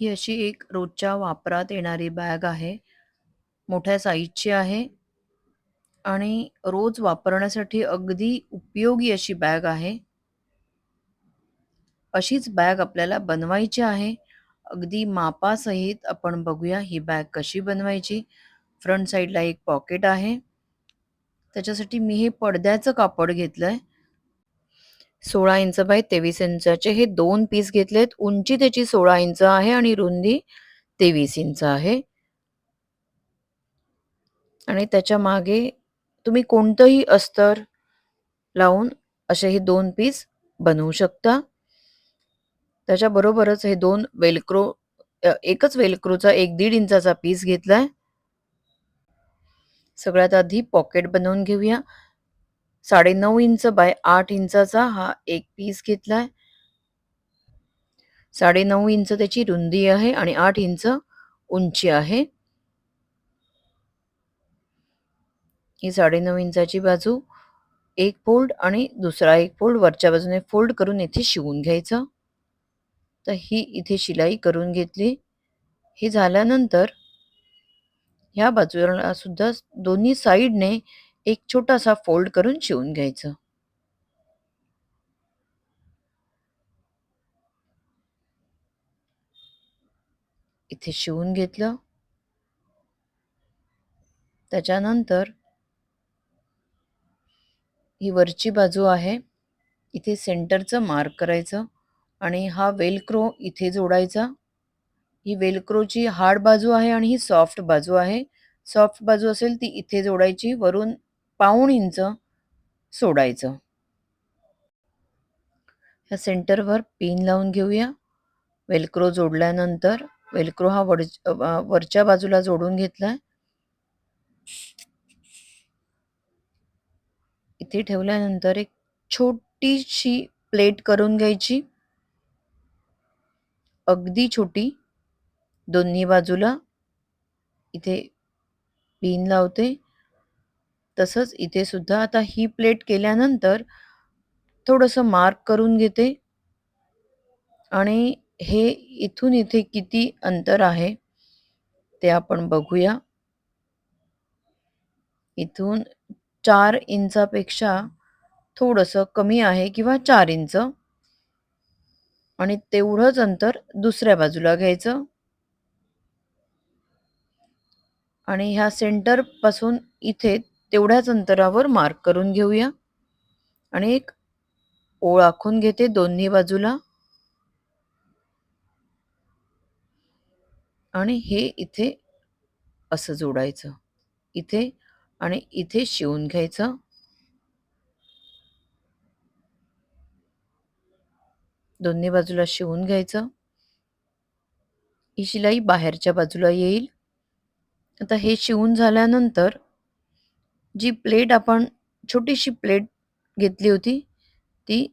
ही अशी एक रोजच्या वापरात येणारी बॅग आहे. मोठ्या साईजची आहे आणि रोज वापरण्यासाठी अगदी उपयोगी अशी बॅग आहे. अशीच बॅग आपल्याला बनवायची आहे. अगदी मापासहित आपण बघूया ही बॅग कशी बनवायची. फ्रंट साइडला एक पॉकेट आहे. त्याच्यासाठी मी हे पडद्याचं कापड घेतलंय. 16 इंच बाय 23 इंचाचे हे दोन पीस घेतलेत. उंची त्याची 16 इंच आहे आणि रुंदी 23 इंच आहे. आणि त्याच्यामागे तुम्ही कोणतंही अस्तर लावून असे हे दोन पीस बनवू शकता. त्याच्याबरोबरच हे दोन वेलक्रो एकच वेलक्रोचा एक दीड इंचाचा पीस घेतलाय. सगळ्यात आधी पॉकेट बनवून घेऊया. 9.5 इंच बाय 8 इंचाचा हा एक पीस घेतलाय. 9.5 इंच त्याची रुंदी आहे आणि 8 इंच उंची आहे. ही 9.5 इंचाची बाजू एक फोल्ड आणि दुसरा एक फोल्ड वरच्या बाजूने फोल्ड करून इथे शिवून घ्यायचं. तर ही इथे शिलाई करून घेतली. हे झाल्यानंतर ह्या बाजूला सुद्धा दोन्ही साईडने एक छोटासा फोल्ड करून शिवून घ्यायचं. इथे शिवून घेतलं. त्याच्यानंतर ही वरची बाजू आहे. इथे सेंटरचं मार्क करायचं आणि हा वेलक्रो इथे जोडायचा. ही वेलक्रोची हार्ड बाजू आहे आणि ही सॉफ्ट बाजू आहे. सॉफ्ट बाजू असेल ती इथे जोडायची. वरून पाऊण इंच सोडायचं. ह्या सेंटरवर पिन लावून घेऊया. वेल्क्रो जोडल्यानंतर वेलक्रो हा वर वरच्या बाजूला जोडून घेतलाय. इथे ठेवल्यानंतर एक छोटीशी प्लेट करून घ्यायची. अगदी छोटी. दोन्ही बाजूला. इथे पिन लावते. तसंच इथे सुद्धा आता ही प्लेट केल्यानंतर थोडंसं मार्क करून घेते. आणि हे इथून इथे किती अंतर आहे ते आपण बघूया. इथून चार इंचापेक्षा थोडंसं कमी आहे किंवा चार इंच. आणि तेवढंच अंतर दुसऱ्या बाजूला घ्यायचं. आणि ह्या सेंटरपासून इथे तेवढ्याच अंतरावर मार्क करून घेऊया. आणि एक ओळ आखून घेते दोन्ही बाजूला. आणि हे इथे असं जोडायचं. इथे आणि इथे शिवून घ्यायचं. दोन्ही बाजूला शिवून घ्यायचं. ही शिलाई बाहेरच्या बाजूला येईल. आता हे शिवून झाल्यानंतर जी प्लेट आपण छोटीशी प्लेट घेतली होती ती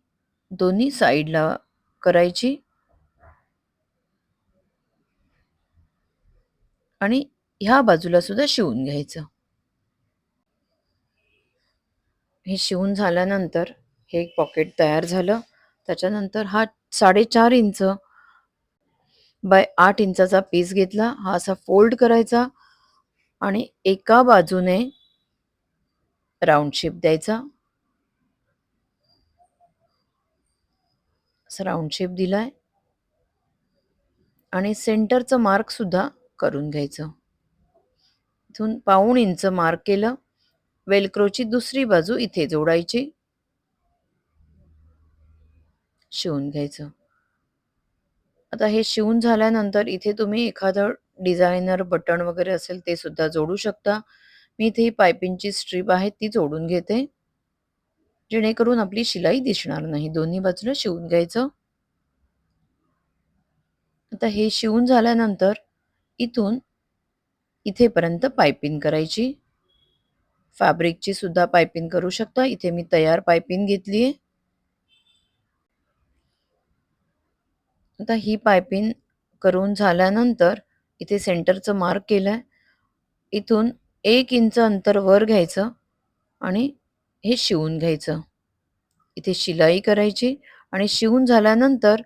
दोन्ही साइडला करायची. आणि ह्या बाजूला सुद्धा शिवून घ्यायचं. हे शिवून झाल्यानंतर हे एक पॉकेट तयार झालं. त्याच्यानंतर हा 4.5 इंच बाय आठ इंचाचा पीस घेतला. हा असा फोल्ड करायचा आणि एका बाजूने राऊंड शेप द्यायचा. राऊंड शेप दिलाय. आणि सेंटरचं मार्क सुद्धा करून घ्यायचं. इथून पाऊण इंच मार्क केलं. वेलक्रोची दुसरी बाजू इथे जोडायची. शिवून घ्यायचं. आता हे शिवून झाल्यानंतर इथे तुम्ही एखादं डिझायनर बटन वगैरे असेल ते सुद्धा जोडू शकता. मी इथे ही पायपिंगची स्ट्रीप आहे ती जोडून घेते. जेणेकरून आपली शिलाई दिसणार नाही. दोन्ही बाजूला शिवून घ्यायचं. आता हे शिवून झाल्यानंतर इथून इथेपर्यंत पायपिंग करायची. फॅब्रिकची सुद्धा पायपिंग करू शकता. इथे मी तयार पायपिंग घेतली आहे आता ही पायपिंग करून झाल्यानंतर इथे सेंटरचं मार्क केलंय. इथून एक इंच अंतर वर घ्यायचं आणि हे शिवून घ्यायचं. इथे शिलाई करायची आणि शिवून झाल्यानंतर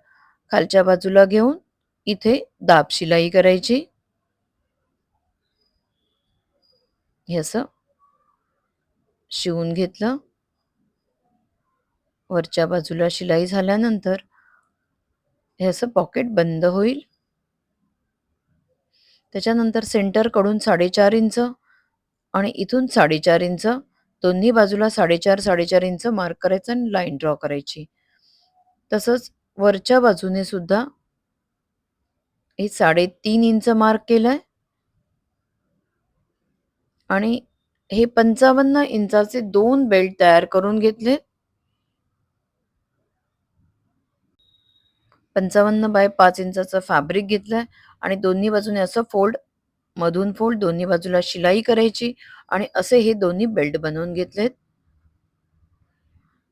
खालच्या बाजूला घेऊन इथे दाब शिलाई करायची. हे असं शिवून घेतलं. वरच्या बाजूला शिलाई झाल्यानंतर हे असं पॉकेट बंद होईल. त्याच्यानंतर सेंटरकडून साडेचार इंच आणि इथून साडेचार इंच दोन्ही बाजूला साडेचार साडेचार इंच मार्क करायचं आणि लाईन ड्रॉ करायची. तसंच वरच्या बाजूने सुद्धा हे साडेतीन इंच मार्क केलंय. आणि हे पंचावन्न इंचाचे दोन बेल्ट तयार करून घेतले. पंचावन्न बाय पाच इंचाचं फॅब्रिक घेतलंय आणि दोन्ही बाजूने असं फोल्ड मधून फोल्ड दोन्ही बाजूला शिलाई करायची आणि असे हे दोन्ही बेल्ट बनवून घेतलेत.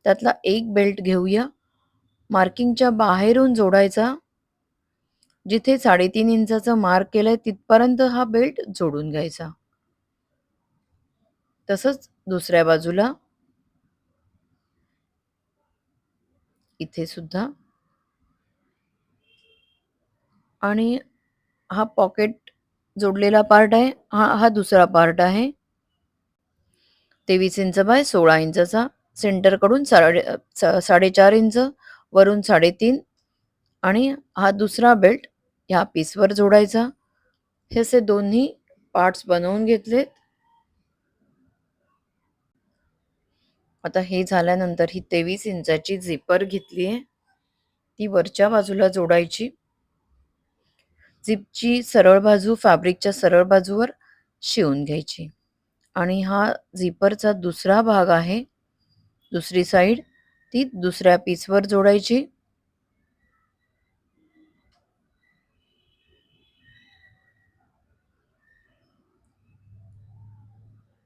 त्यातला एक बेल्ट घेऊया. मार्किंगच्या बाहेरून जोडायचा. जिथे साडेतीन इंचाचा मार्क केलाय तिथपर्यंत हा बेल्ट जोडून घ्यायचा. तसंच दुसऱ्या बाजूला. इथे सुद्धा. आणि हा पॉकेट जोडलेला पार्ट आहे. हा हा दुसरा पार्ट आहे. तेवीस इंच बाय सोळा इंचचा. सेंटरकडून साडे साडेचार इंच वरून साडेतीन आणि हा दुसरा बेल्ट ह्या पीसवर जोडायचा. हे असे दोन्ही पार्ट्स बनवून घेतलेत. आता हे झाल्यानंतर ही तेवीस इंचाची झिपर घेतली आहे ती वरच्या बाजूला जोडायची. झिपची सरळ बाजू फॅब्रिकच्या सरळ बाजूवर शिवून घ्यायची. आणि हा झिपरचा दुसरा भाग आहे दुसरी साईड ती दुसऱ्या पीसवर जोडायची.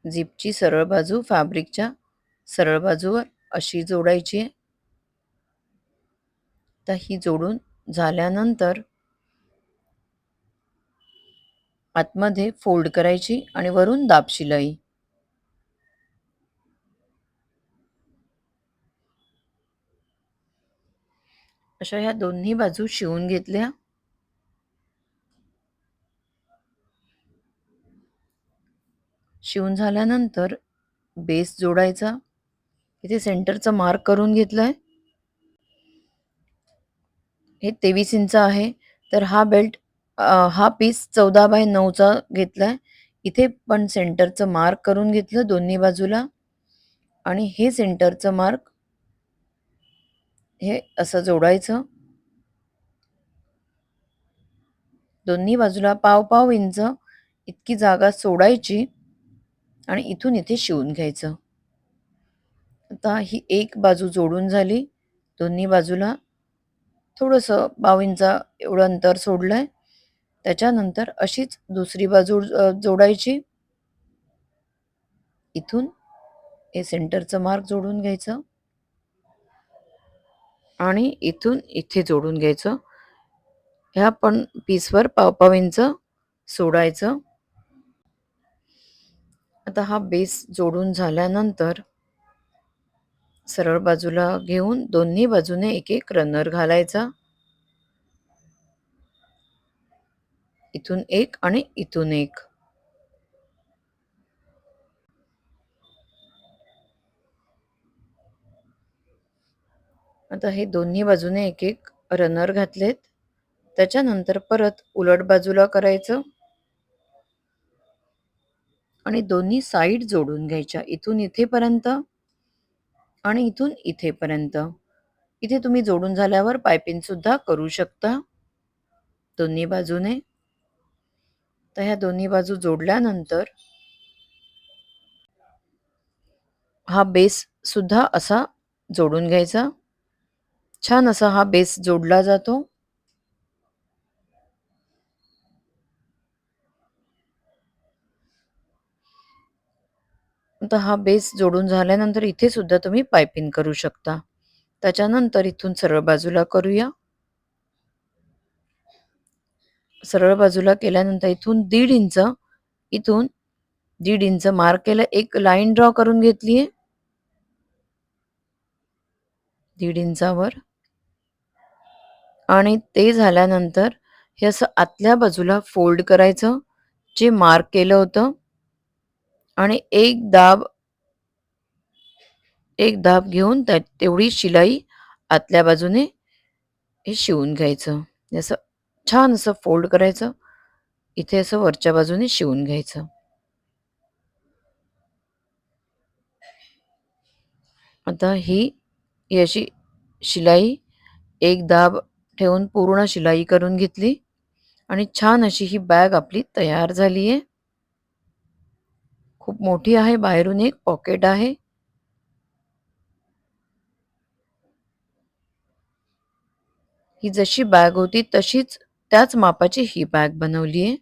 झिपची सरळ बाजू फॅब्रिकच्या सरळ बाजूवर अशी जोडायची. आहे तर ही जोडून झाल्यानंतर आतमध्ये फोल्ड करायची आणि वरून दाब शिलाई अशा ह्या दोन्ही बाजू शिवून घेतल्या. शिवून झाल्यानंतर बेस जोडायचा. इथे सेंटरचा मार्क करून घेतलाय. हे तेवीस इंच आहे. तर हा बेल्ट हा पीस चौदा बाय नऊचा घेतलाय. इथे पण सेंटरचं मार्क करून घेतलं दोन्ही बाजूला. आणि हे सेंटरचं मार्क हे असं जोडायचं. दोन्ही बाजूला पाव पाव इंच इतकी जागा सोडायची आणि इथून इथे शिवून घ्यायचं. आता ही एक बाजू जोडून झाली. दोन्ही बाजूला थोडंसं पाव इंचा एवढं अंतर सोडलंय. त्याच्यानंतर अशीच दुसरी बाजू जोडायची. इथून हे सेंटरचं मार्क जोडून घ्यायचं. आणि इथून इथे जोडून घ्यायचं. ह्या पण पीसवर पाव इंच सोडायचं. आता हा बेस जोडून झाल्यानंतर सरळ बाजूला घेऊन दोन्ही बाजूने एक एक रनर घालायचा. इथून एक आणि इथून एक. आता हे दोन्ही बाजूने एक एक रनर घातलेत. त्याच्यानंतर परत उलट बाजूला करायचं. आणि दोन्ही साईड जोडून घ्यायच्या. इथून इथेपर्यंत आणि इथून इथेपर्यंत. इथे तुम्ही जोडून झाल्यावर पायपिंग सुद्धा करू शकता. दोन्ही बाजूने. तर ह्या दोन्ही बाजू जोडल्यानंतर हा बेस सुद्धा असा जोडून घ्यायचा. छान असा हा बेस जोडला जातो. तर हा बेस जोडून झाल्यानंतर इथे सुद्धा तुम्ही पायपिंग करू शकता. त्याच्यानंतर इथून सरळ बाजूला करूया. सरळ बाजूला केल्यानंतर इथून दीड इंच इथून दीड इंच मार्क केलं एक लाईन ड्रॉ करून घेतली. आहे दीड इंचावर. आणि ते झाल्यानंतर हे असं आतल्या बाजूला फोल्ड करायचं जे मार्क केलं होतं. आणि एक दाब एक दाब घेऊन त्या तेवढी शिलाई आतल्या बाजूने हे शिवून घ्यायचं. असं छान असं फोल्ड करायचं. इथे असं वरच्या बाजूने शिवून घ्यायचं. आता ही ही अशी शिलाई एक दाब ठेवून पूर्ण शिलाई करून घेतली. आणि छान अशी ही बॅग आपली तयार झाली आहे खूप मोठी आहे बाहेरून एक पॉकेट आहे. ही जशी बॅग होती तशीच त्याच मापाची ही बॅग बनवली आहे